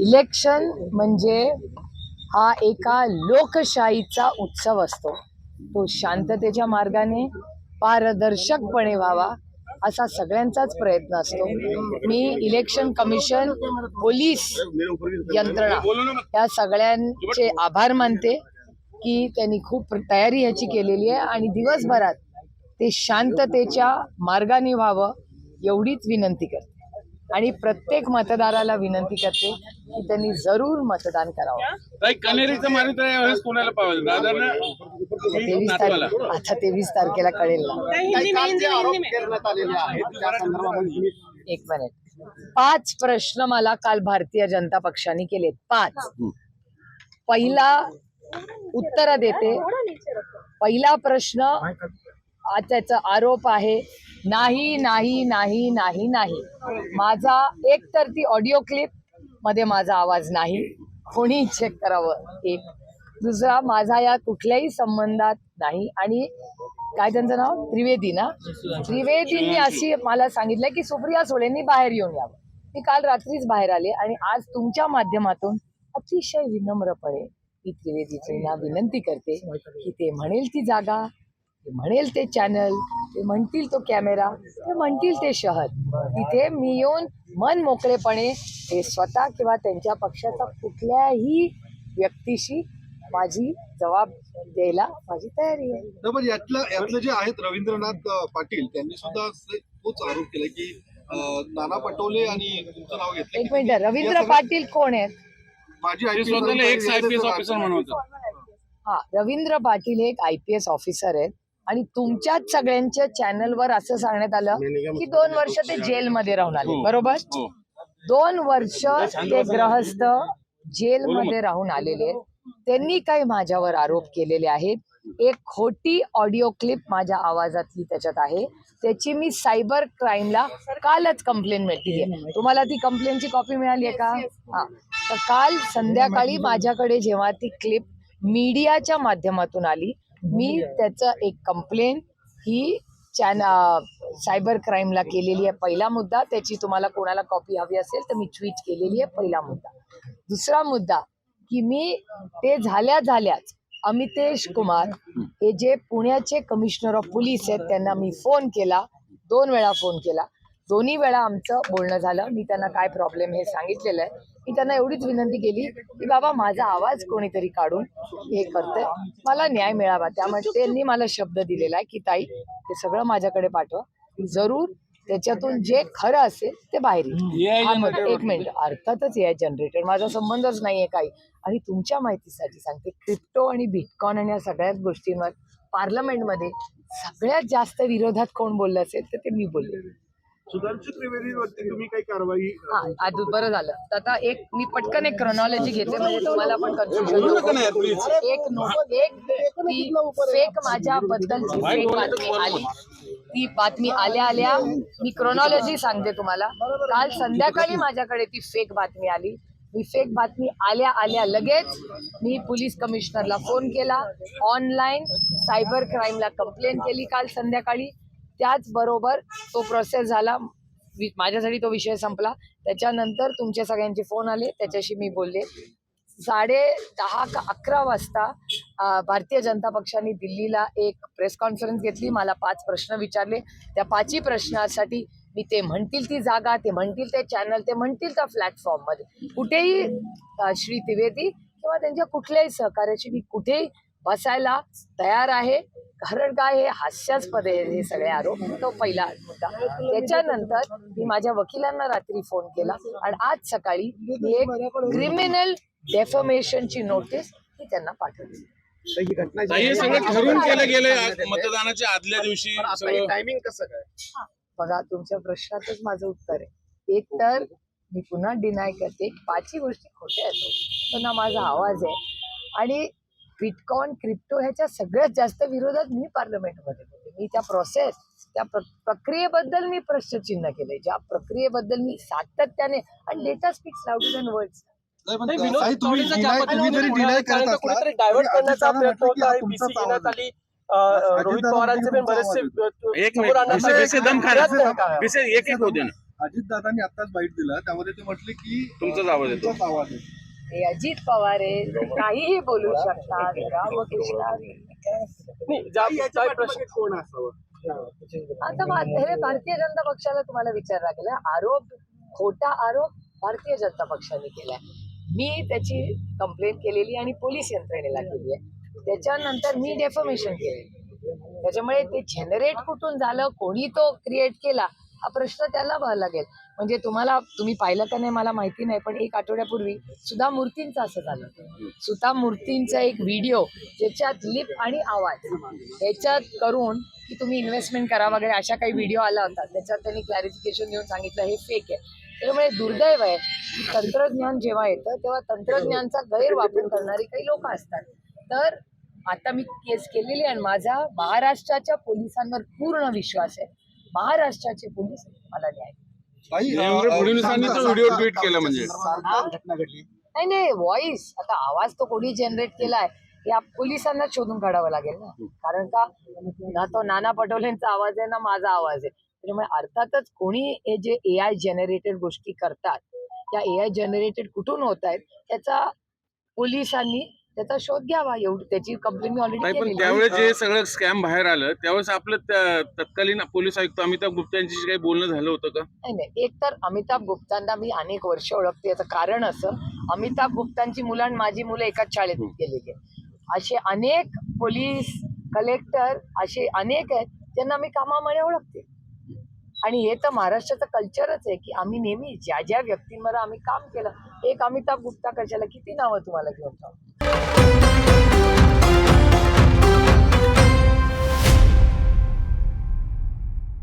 Election म्हणजे हा एका लोकशाहीचा उत्सव असतो. तो शांततेच्या मार्गाने पारदर्शकपणे व्हावा असा सगळ्यांचाच प्रयत्न असतो. मी इलेक्शन कमिशन पोलीस यंत्रणा या सगळ्यांचे आभार मानते की त्यांनी खूप तयारी ह्याची केलेली आहे आणि दिवसभरात ते शांततेच्या मार्गाने व्हावं एवढीच विनंती करते. आणि प्रत्येक मतदाराला विनंती करते की त्यांनी जरूर मतदान करावं. कनेरीचं यावेळेस कोणाला तेवीस नातवाला. तारखे आता तेवीस तारखेला कळेल एक मिनिट पाच प्रश्न मला काल भारतीय जनता पक्षाने केलेत. पाच. पहिला उत्तर देते. पहिला प्रश्न त्याचा आरोप आहे. नाही नाही नाही नाही नाही. माझा एक तर ती ऑडिओ क्लिपमध्ये माझा आवाज नाही. कोणी चेक करावं? एक. दुसरा माझा या कुठल्याही संबंधात नाही. आणि काय त्यांचं नाव? त्रिवेदी ना? त्रिवेदींनी अशी मला सांगितलं की सुप्रिया सुळेंनी बाहेर येऊन यावं. मी काल रात्रीच बाहेर आले आणि आज तुमच्या माध्यमातून अतिशय विनम्रपणे ती त्रिवेदीची विनंती करते की ते म्हणेल ती जागा. ते म्हणेल ते चॅनल ते म्हणतील तो कॅमेरा ते म्हणतील ते शहर. तिथे मी येऊन मन मोकळेपणे ते स्वतः किंवा त्यांच्या पक्षाचा कुठल्याही व्यक्तीशी माझी जबाब द्यायला माझी तयारी आहे. नाही, पण यातलं यातलं जे आहेत रवींद्रनाथ अं, पाटील त्यांनी सुद्धा असे तोच आरोप केला की अं, नाना पटोले आणि तुमचं नाव घेतलं एक मिनिट रवींद्र पाटील कोण आहेत? माझी ते IPS स्वतःला एक्स आय पी एस अधिकारी ऑफिसर म्हणून होतं. हा. रवींद्र पाटील हे एक आय पी एस ऑफिसर आहेत. आणि तुमच्याच सगळ्यांच्या चॅनलवर असं सांगण्यात आलं की दोन वर्ष ते जेलमध्ये राहून आले हो. बरोबर? हो. दोन वर्ष ते ग्रहस्थ जेलमध्ये राहून आलेले आहेत. त्यांनी काही माझ्यावर आरोप केलेले आहेत. एक खोटी ऑडिओ क्लिप माझ्या आवाजातली त्याच्यात आहे. त्याची मी सायबर क्राईमला कालच कंप्लेन मिळते तुम्हाला ती कंप्लेनची कॉपी मिळाली आहे का? हा. तर काल संध्याकाळी माझ्याकडे जेव्हा ती क्लिप मीडियाच्या माध्यमातून आली मी त्याचं एक कंप्लेन ही चॅन सायबर क्राईमला केलेली आहे. पहिला मुद्दा त्याची तुम्हाला कोणाला कॉपी हवी असेल तर मी ट्विट केलेली आहे. पहिला मुद्दा. दुसरा मुद्दा की मी ते झाल्या झाल्याच अमितेश कुमार हे जे पुण्याचे कमिशनर ऑफ पोलीस आहेत त्यांना मी फोन केला. दोन वेळा फोन केला. दोन्ही वेळा आमचं बोलणं झालं. मी त्यांना काय प्रॉब्लेम हे सांगितलेलं आहे. मी त्यांना एवढीच विनंती केली की बाबा माझा आवाज कोणीतरी काढून हे करतंय. मला न्याय मिळावा. त्यामुळे त्यांनी मला शब्द दिलेला आहे की ताई ते सगळं माझ्याकडे पाठवा. जरूर त्याच्यातून जे खरं असेल ते बाहेर येईल. एक मिनिट. अर्थातच ए जनरेटेड माझा संबंधच नाहीये काही. आणि तुमच्या माहितीसाठी सांगते क्रिप्टो आणि बिटकॉइन आणि या सगळ्याच गोष्टींवर पार्लमेंटमध्ये सगळ्यात जास्त विरोधात कोण बोललं असेल तर ते मी बोलले. सुधांशु त्रिवेदीवरती तुम्ही काही कारवाई हा आज बरं झालं. तर आता एक मी पटकन एक क्रोनॉलॉजी घेते म्हणजे तुम्हाला पण कन्फ्युजन. एक नो एक ती फेक माझ्याबद्दलची फेक बातमी आली. ती बातमी आल्या आल्या. मी क्रोनॉलॉजी सांगते तुम्हाला. काल संध्याकाळी माझ्याकडे ती फेक बातमी आली. मी फेक बातमी आल्या आल्या लगेच मी पोलीस कमिशनरला फोन केला. ऑनलाईन सायबर क्राईमला कंप्लेंट केली काल संध्याकाळी. त्याचबरोबर तो प्रोसेस झाला. वि- माझ्यासाठी तो विषय संपला. त्याच्यानंतर तुमचे सगळ्यांचे फोन आले. त्याच्याशी मी बोलले. साडे दहा का अकरा वाजता भारतीय जनता पक्षाने दिल्लीला एक प्रेस कॉन्फरन्स घेतली. मला पाच प्रश्न विचारले. त्या पाचही प्रश्नासाठी मी ते म्हणतील ती जागा ते म्हणतील ते चॅनल ते म्हणतील त्या प्लॅटफॉर्ममध्ये कुठेही श्री त्रिवेदी किंवा त्यांच्या कुठल्याही सहकार्याची मी कुठेही बसायला तयार आहे. कारण काय हे हास्यास्पद आहे हे सगळे आरोप. तो पहिला मुद्दा. त्याच्यानंतर मी माझ्या वकिलांना रात्री फोन केला आणि आज सकाळी मी एक क्रिमिनल डेफॉमेशनची नोटीस मी त्यांना पाठवली. ही घटना ताई, हे सगळं ठरवून केलं गेलंय मतदानाच्या आदल्या दिवशी टायमिंग कसं काय? बघा तुमच्या प्रश्नातच माझं उत्तर आहे. एक तर मी पुन्हा डिनाय करते. पाचही गोष्टी खोट्या आहेत. पण ना माझा आवाज आहे. आणि बिटकॉइन क्रिप्टो ह्याच्या सगळ्यात जास्त विरोधात मी पार्लमेंटमध्ये होते. मी त्या प्रोसेस त्या प्र प्रक्रियेबद्दल मी प्रश्नचिन्ह केले ज्या प्रक्रियेबद्दल मी सातत्याने आणि data speaks louder than words divert तरी करण्याचा प्रयत्न होता बीसी घेण्यात. आली रोहित पवारांचे पण बरेचसे दम? विषय एक एक होते अजितदादांनी आताच बाईट दिला. त्यामध्ये ते म्हटले की तुमचाच आवाज येतो. आवाज आहे. हे अजित पवार आहे काहीही बोलू शकतात रामकृष्ण. कोण असावं? आता हे भारतीय जनता पक्षाला तुम्हाला विचार लागेल आरोप खोटा आरोप भारतीय जनता पक्षाने केलाय. मी त्याची कंप्लेंट केलेली आणि पोलीस यंत्रणेला केली आहे. त्याच्यानंतर मी डेफॉमेशन केले. त्याच्यामुळे ते जनरेट कुठून झालं कोणी तो क्रिएट केला हा प्रश्न त्याला व्हावा लागेल. म्हणजे तुम्हाला तुम्ही पाहिलं का नाही मला माहिती नाही पण एक आठवड्यापूर्वी सुधा मूर्तींचं असं झालं. सुधा मूर्तींचा एक व्हिडिओ ज्याच्यात लिप आणि आवाज याच्यात करून की तुम्ही इन्व्हेस्टमेंट करा वगैरे अशा काही व्हिडिओ आला होता. त्याच्यात त्यांनी क्लॅरिफिकेशन देऊन सांगितलं हे फेक आहे. त्यामुळे दुर्दैव आहे की तंत्रज्ञान जेव्हा येतं तेव्हा तंत्रज्ञानचा गैरवापर करणारी काही लोक असतात. तर आता मी केस केलेली आहे आणि माझा महाराष्ट्राच्या पोलिसांवर पूर्ण विश्वास आहे. महाराष्ट्राचे पोलीस मला न्याय देवेंद्र फडणवीसांनी तो व्हिडिओ ट्विट केला म्हणजे. सारखी घटना घडली. नाही नाही व्हॉइस आता आवाज तो कोणी जनरेट केलाय हे आप- पोलिसांनाच शोधून काढावं लागेल ना. कारण का ना तो नाना पटोलेंचा आवाज आहे ना माझा आवाज आहे. त्याच्यामुळे अर्थातच कोणी हे जे ए आय जनरेटेड गोष्टी करतात त्या ए आय जनरेटेड कुठून होत आहेत त्याचा पोलिसांनी त्याचा शोध घ्यावा एवढी त्याची कंप्लेंट मी नाही पण ऑलरेडी त्यावेळेस जे सगळं स्कॅम बाहेर आलं त्यावेळेस आपलं त्या- तत्कालीन पोलीस आयुक्त अमिताभ गुप्ता यांच्याशी काही बोलणं झालं होतं का? नाही नाही एक तर अमिताभ गुप्तांना मी अनेक वर्ष ओळखते. याचं कारण असं अमिताभ गुप्तांची मुलं आणि माझी मुलं एकाच शाळेत गेलेली आहेत. असे अनेक पोलीस कलेक्टर असे अनेक आहेत ज्यांना मी कामामुळे ओळखते. आणि हे तर महाराष्ट्राचं कल्चरच आहे की आम्ही नेहमी ज्या ज्या व्यक्तींवर आम्ही काम केलं एक अमिताभ गुप्ता कशाला किती नावं तुम्हाला घेऊन जाऊ?